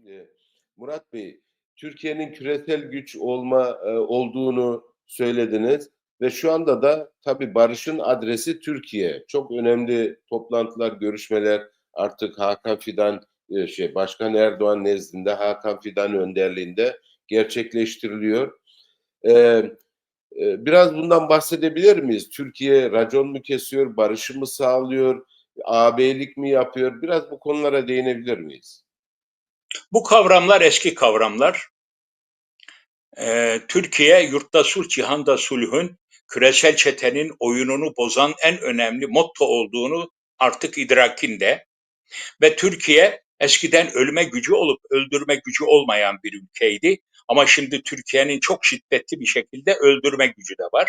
Şimdi Murat Bey, Türkiye'nin küresel güç olma e, olduğunu söylediniz ve şu anda da tabii barışın adresi Türkiye. Çok önemli toplantılar, görüşmeler artık Hakan Fidan e, şey Başkan Erdoğan nezdinde Hakan Fidan önderliğinde gerçekleştiriliyor. Ee, e, biraz bundan bahsedebilir miyiz? Türkiye racon mu kesiyor, barışı mı sağlıyor, ağabeylik mi yapıyor? Biraz bu konulara değinebilir miyiz? Bu kavramlar eski kavramlar. Ee, Türkiye yurtta sulh, cihanda sulhün küresel çetenin oyununu bozan en önemli motto olduğunu artık idrakinde ve Türkiye eskiden ölme gücü olup öldürme gücü olmayan bir ülkeydi. Ama şimdi Türkiye'nin çok şiddetli bir şekilde öldürme gücü de var.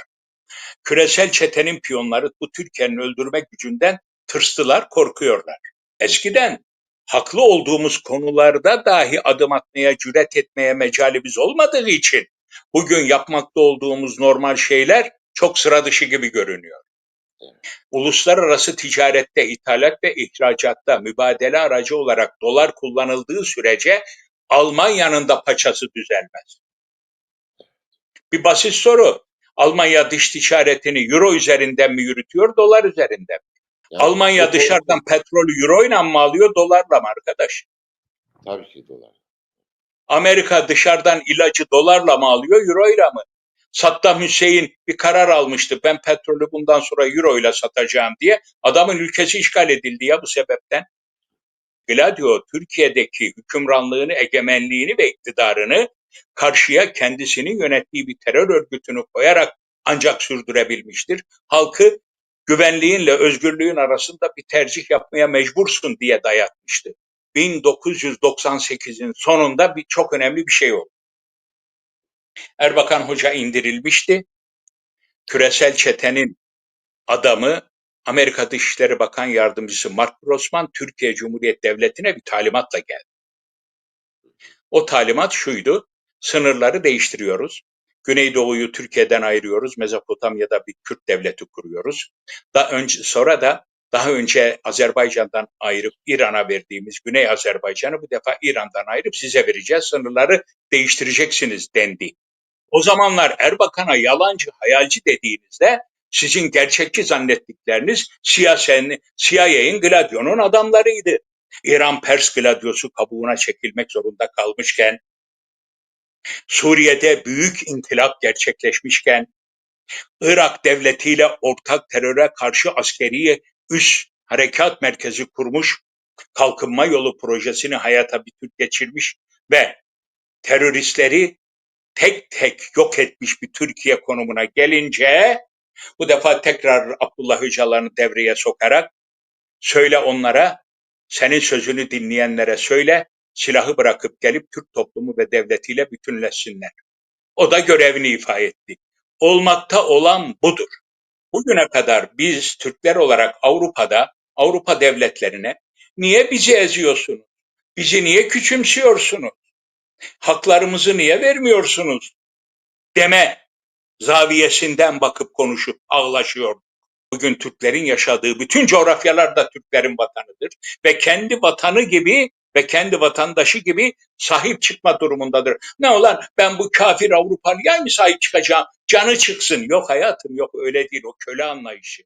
Küresel çetenin piyonları bu Türkiye'nin öldürme gücünden tırstılar, korkuyorlar. Eskiden haklı olduğumuz konularda dahi adım atmaya, cüret etmeye mecalimiz olmadığı için bugün yapmakta olduğumuz normal şeyler çok sıra dışı gibi görünüyor. Uluslararası ticarette, ithalat ve ihracatta mübadele aracı olarak dolar kullanıldığı sürece Almanya'nın da paçası düzelmez. Bir basit soru. Almanya dış ticaretini euro üzerinden mi yürütüyor, dolar üzerinden mi? Yani Almanya bu- dışarıdan petrolü euro ile mi alıyor, dolarla mı arkadaş? Tabii ki dolar. Amerika dışarıdan ilacı dolarla mı alıyor, euro ile mi? Saddam Hüseyin bir karar almıştı. Ben petrolü bundan sonra euro ile satacağım diye. Adamın ülkesi işgal edildi ya bu sebepten. Gladio Türkiye'deki hükümranlığını, egemenliğini ve iktidarını karşıya kendisinin yönettiği bir terör örgütünü koyarak ancak sürdürebilmiştir. Halkı güvenliğinle özgürlüğün arasında bir tercih yapmaya mecbursun diye dayatmıştı. 1998'in sonunda bir çok önemli bir şey oldu. Erbakan Hoca indirilmişti. Küresel çetenin adamı Amerika Dışişleri Bakan Yardımcısı Mark Grossman Türkiye Cumhuriyet Devleti'ne bir talimatla geldi. O talimat şuydu. Sınırları değiştiriyoruz. Güneydoğu'yu Türkiye'den ayırıyoruz. Mezopotamya'da bir Kürt devleti kuruyoruz. Daha önce sonra da daha önce Azerbaycan'dan ayırıp İran'a verdiğimiz Güney Azerbaycan'ı bu defa İran'dan ayırıp size vereceğiz. Sınırları değiştireceksiniz dendi. O zamanlar Erbakan'a yalancı, hayalci dediğinizde sizin gerçekçi zannettikleriniz siyasetin, CIA'nin Gladio'nun adamlarıydı. İran Pers Gladiosu kabuğuna çekilmek zorunda kalmışken, Suriye'de büyük inkılap gerçekleşmişken, Irak devletiyle ortak teröre karşı askeri üst harekat merkezi kurmuş, kalkınma yolu projesini hayata bir Türk geçirmiş ve teröristleri tek tek yok etmiş bir Türkiye konumuna gelince bu defa tekrar Abdullah Öcalan'ı devreye sokarak söyle onlara senin sözünü dinleyenlere söyle silahı bırakıp gelip Türk toplumu ve devletiyle bütünleşsinler. O da görevini ifa etti. Olmakta olan budur. Bugüne kadar biz Türkler olarak Avrupa'da, Avrupa devletlerine niye bizi eziyorsunuz? Bizi niye küçümsüyorsunuz? Haklarımızı niye vermiyorsunuz? Deme zaviyesinden bakıp konuşup ağlaşıyor. Bugün Türklerin yaşadığı bütün coğrafyalar da Türklerin vatanıdır ve kendi vatanı gibi ve kendi vatandaşı gibi sahip çıkma durumundadır. Ne olan ben bu kafir Avrupalıya mı sahip çıkacağım? Canı çıksın. Yok hayatım yok öyle değil o köle anlayışı.